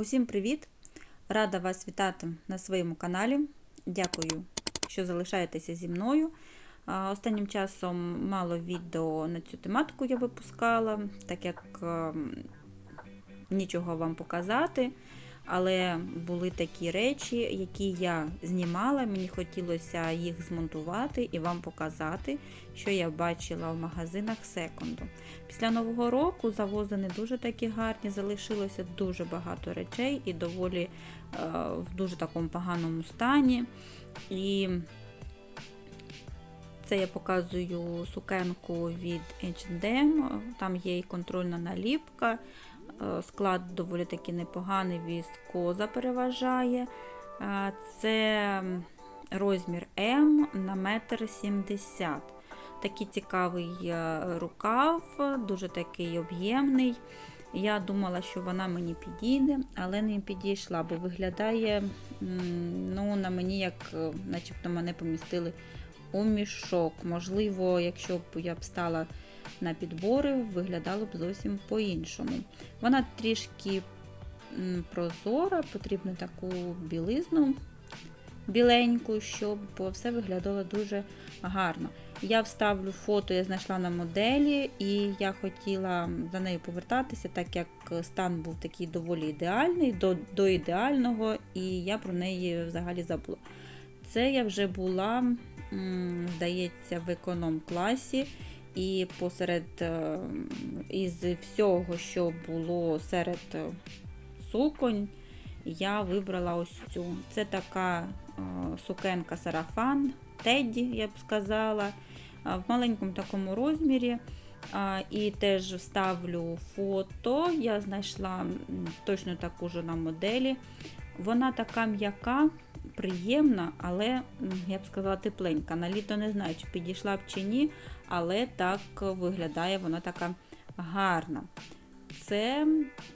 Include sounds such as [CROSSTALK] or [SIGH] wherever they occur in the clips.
Усім привіт! Рада вас вітати на своєму каналі. Дякую, що залишаєтеся зі мною. Останнім часом мало відео на цю тематику я випускала, так як ем, нічого вам показати. Але були такі речі, які я знімала, мені хотілося їх змонтувати і вам показати, що я бачила в магазинах секонду. Після Нового року завози не дуже такі гарні, залишилося дуже багато речей і доволі е, в дуже такому поганому стані. І це я показую сукенку від H&M, там є і контрольна наліпка. Е, Склад доволі таки непоганий, віскоза переважає. Е, Це розмір М на метр сімдесят. Такий цікавий е, рукав, дуже такий об'ємний. Я думала, що вона мені підійде, але не підійшла, бо виглядає ну, на мені, як начебто мене помістили у мішок. Можливо, якщо б я б стала на підбори, виглядало б зовсім по-іншому. Вона трішки прозора, потрібно таку білизну біленьку, щоб все виглядало дуже гарно. Я вставлю фото, я знайшла на моделі, і я хотіла за нею повертатися, так як стан був такий доволі ідеальний, до, до ідеального, і я про неї взагалі забула. Це я вже була, здається, в економ-класі. І посеред із всього, що було серед суконь, я вибрала ось цю. Це така сукенка сарафан, Тедді, я б сказала, в маленькому такому розмірі. І теж вставлю фото. Я знайшла точно таку ж на моделі. Вона така м'яка, приємна, але, я б сказала, тепленька. На літо не знаю, чи підійшла б чи ні, але так виглядає вона така гарна. Це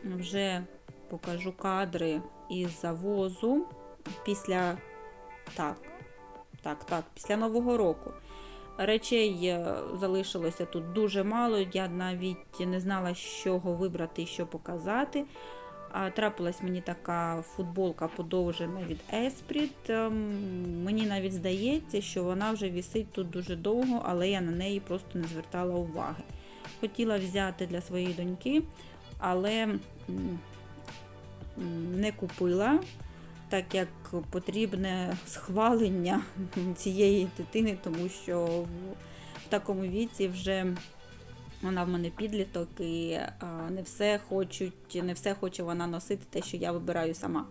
вже покажу кадри із завозу після так, так, так, після Нового року. Речей залишилося тут дуже мало, я навіть не знала, з чого вибрати і що показати. Трапилась мені така футболка подовжена від Esprit. Мені навіть здається, що вона вже вісить тут дуже довго, але я на неї просто не звертала уваги. Хотіла взяти для своєї доньки, але не купила, так як потрібне схвалення [LAUGHS] цієї дитини, тому що в такому віці вже вона в мене підліток і не все хочуть, не все хоче вона носити, те, що я вибираю сама.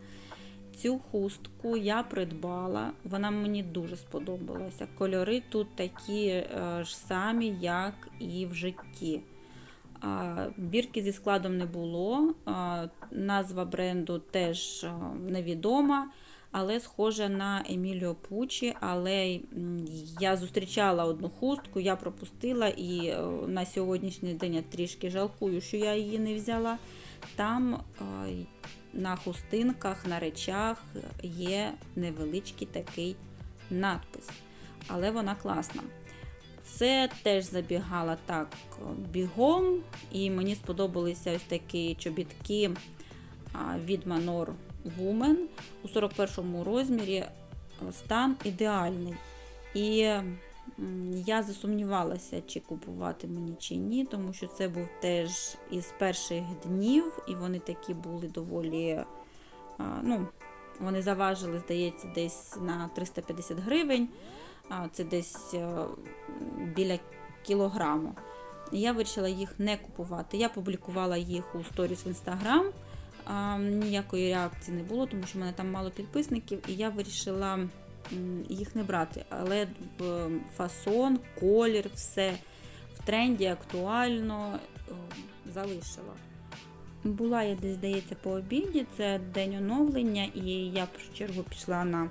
Цю хустку я придбала, вона мені дуже сподобалася. Кольори тут такі е, ж самі, як і в житті. Бірки зі складом не було, назва бренду теж невідома, але схожа на Еміліо Пучі. Але я зустрічала одну хустку, я пропустила, і е, на сьогоднішній день я трішки жалкую, що я її не взяла. Там на хустинках, на речах є невеличкий такий надпис, але вона класна. Це теж забігала так бігом, і мені сподобалися ось такі чобітки від Manor Woman у 41 розмірі стан ідеальний. І я засумнівалася, чи купувати мені чи ні, тому що це був теж із перших днів, і вони такі були доволі, ну, вони заважили, здається, десь на 350 гривень це десь е, біля кілограму. Я вирішила їх не купувати. Я публікувала їх у сторіс в інстаграм. Ніякої реакції не було, тому що в мене там мало підписників, і я вирішила їх не брати. Але фасон, колір, все в тренді, актуально залишила. Була я десь, здається, по обіді, це день оновлення, і я в чергу пішла на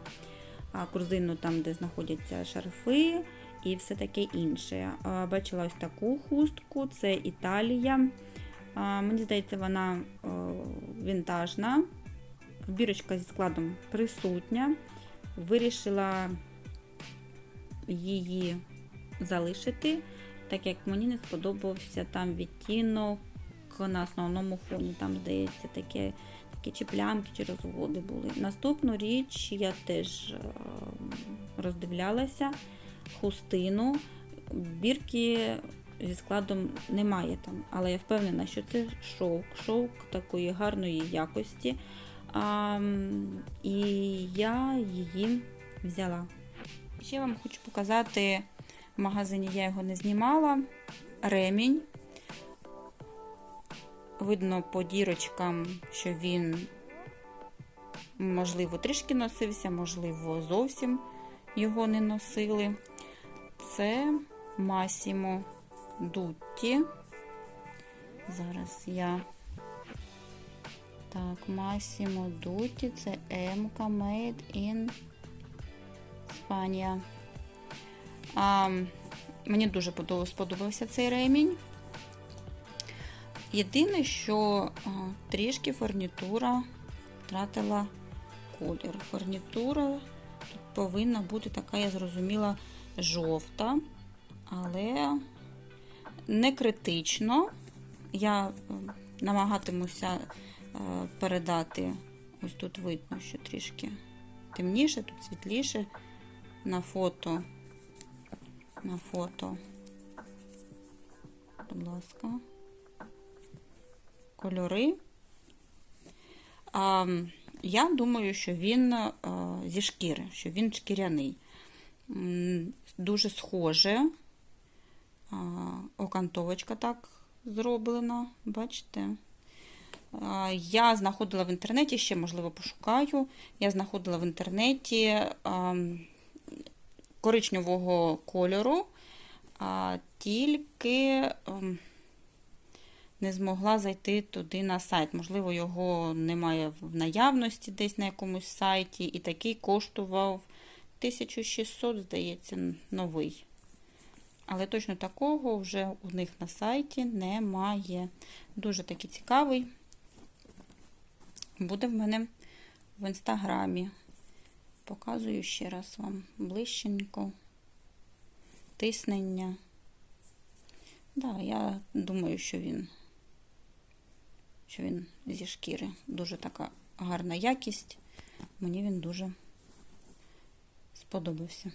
корзину, там, де знаходяться шарфи і все таке інше. Бачила ось таку хустку, це Італія. Мені здається, вона вінтажна. Бірочка зі складом присутня. Вирішила її залишити, так як мені не сподобався там відтінок на основному фоні. Там, здається, таке, такі чи плямки, чи розводи були. Наступну річ я теж е, роздивлялася хустину. Бірки зі складом немає там, але я впевнена, що це шовк, шовк такої гарної якості. А, і я її взяла. Ще вам хочу показати в магазині, я його не знімала. Ремінь. Видно по дірочкам, що він, можливо, трішки носився, можливо, зовсім його не носили. Це Massimo Dutti. Зараз я. Так, Massimo Dutti, це Емка Made in Іспанія. А, мені дуже сподобався цей ремінь. Єдине, що трішки фурнітура втратила колір. Фурнітура тут повинна бути така, я зрозуміла, жовта, але не критично. Я е, намагатимуся е, передати, ось тут видно, що трішки темніше, тут світліше на фото. На фото. Будь ласка. Кольори. А, я думаю, що він а, зі шкіри, що він шкіряний. Дуже схоже. Окантовочка так зроблена, бачите? Я знаходила в інтернеті, ще, можливо, пошукаю. Я знаходила в інтернеті коричневого кольору, тільки ем, не змогла зайти туди на сайт. Можливо, його немає в наявності десь на якомусь сайті, і такий коштував 1600, здається, новий. Але точно такого вже у них на сайті немає. Дуже такий цікавий. Буде в мене в інстаграмі. Показую ще раз вам ближченько. Тиснення. Да, я думаю, що він, що він зі шкіри. Дуже така гарна якість. Мені він дуже сподобався.